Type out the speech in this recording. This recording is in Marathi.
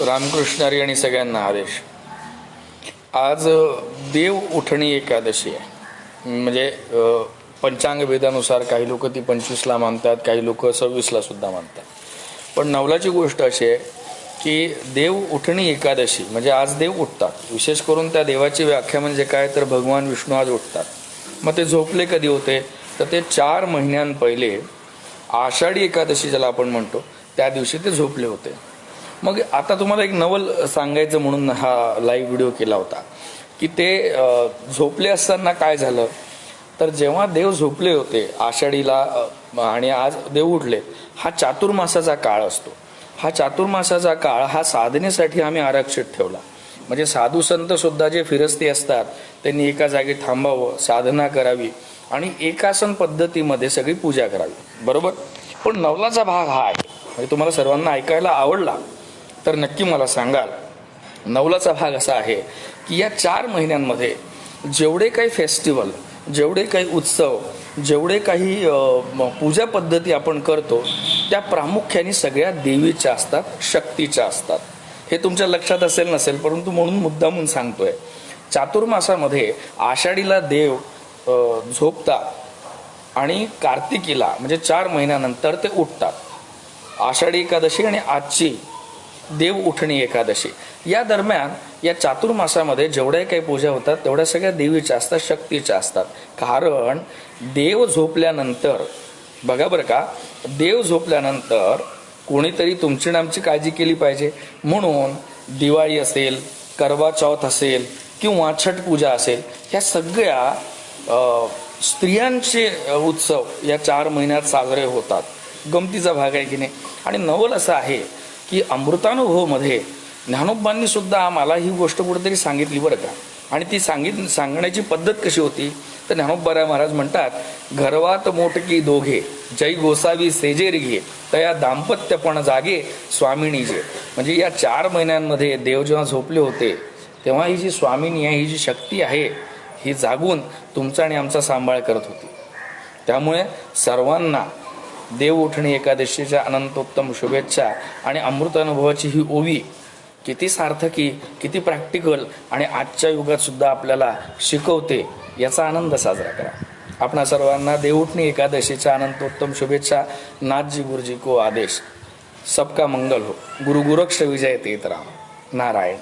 रामकृष्णारी आणि सगळ्यांना आदेश. आज देव उठणी एकादशी आहे. म्हणजे पंचांगभेदानुसार पंचांग काही लोक ती पंचवीसला मानतात काही लोक सव्वीसला सुद्धा मानतात. पण नवलाची गोष्ट अशी आहे की देव उठणी एकादशी म्हणजे आज देव उठतात. विशेष करून त्या देवाची व्याख्या म्हणजे काय? तर भगवान विष्णू आज उठतात. मग ते झोपले कधी होते? तर ते चार महिन्यां पहिले आषाढी एकादशी ज्याला आपण म्हणतो त्या दिवशी ते झोपले होते. मग आता तुम्हाला एक नवल सांगायचं म्हणून हा लाईव्ह व्हिडिओ केला होता की ते झोपले असताना काय झालं? तर जेव्हा देव झोपले होते आषाढीला आणि आज देव उठले हा चातुर्मासाचा काळ असतो. हा चातुर्मासाचा काळ हा साधनेसाठी आम्ही आरक्षित ठेवला. म्हणजे साधू संत सुद्धा जे फिरस्ती असतात त्यांनी एका जागी थांबावं साधना करावी आणि एकासन पद्धतीमध्ये सगळी पूजा करावी. बरोबर? पण नवलाचा भाग हा आहे. म्हणजे तुम्हाला सर्वांना ऐकायला आवडला तर नक्की मला सांगाल नवलाचा भाग असा आहे की या चार महिन्यांमध्ये जेवढे काही फेस्टिवल जेवढे काही उत्सव जेवढे काही पूजा पद्धती आपण करतो त्या प्रामुख्याने सगळ्या देवीच्या असतात शक्तीच्या असतात. हे तुमच्या लक्षात असेल नसेल परंतु म्हणून मुद्दामून सांगतोय. चातुर्मासामध्ये आषाढीला देव झोपतात आणि कार्तिकीला म्हणजे चार महिन्यानंतर ते उठतात. आषाढी एकादशी आणि आजची देव उठणी एकादशी. या दरम्यान या चातुर्मासामध्ये जेवढ्या काही पूजा होतात तेवढ्या सगळ्या देवीच्या असतात शक्तीच्या असतात. कारण देव झोपल्यानंतर बघा बरं का देव झोपल्यानंतर कोणीतरी तुमची नामची काळजी केली पाहिजे. म्हणून दिवाळी असेल करवा चौथ असेल किंवा छठ पूजा असेल ह्या सगळ्या स्त्रियांचे उत्सव या चार महिन्यात साजरे होतात. गमतीचा भाग आहे की नाही? आणि नवल असं आहे की अमृतानुभवमध्ये ज्ञानोबांनी सुद्धा आम्हाला ही गोष्ट कुठेतरी सांगितली बरं का? आणि ती सांगित सांगण्याची पद्धत कशी होती? तर ज्ञानोबाराय महाराज म्हणतात घरवात मोटकी दोघे जय गोसावी सेजेर घे तया दाम्पत्यपण जागे स्वामिनी जे. म्हणजे या चार महिन्यांमध्ये देव जेव्हा झोपले होते तेव्हा ही जी स्वामिनी आहे ही जी शक्ती आहे ही जागून तुमचा आणि आमचा सांभाळ करत होती. त्यामुळे सर्वांना देव उठणी एकादशीच्या अनंतोत्तम शुभेच्छा आणि अमृत अनुभवाची ही ओवी किती सार्थकी किती प्रॅक्टिकल आणि आजच्या युगात सुद्धा आपल्याला शिकवते याचा आनंद साजरा करा. आपणा सर्वांना देवउठणी एकादशीच्या अनंतोत्तम शुभेच्छा नाथजी गुरुजी को आदेश. सबका मंगल हो. गुरु गोरक्ष विजय तेत राम नारायण.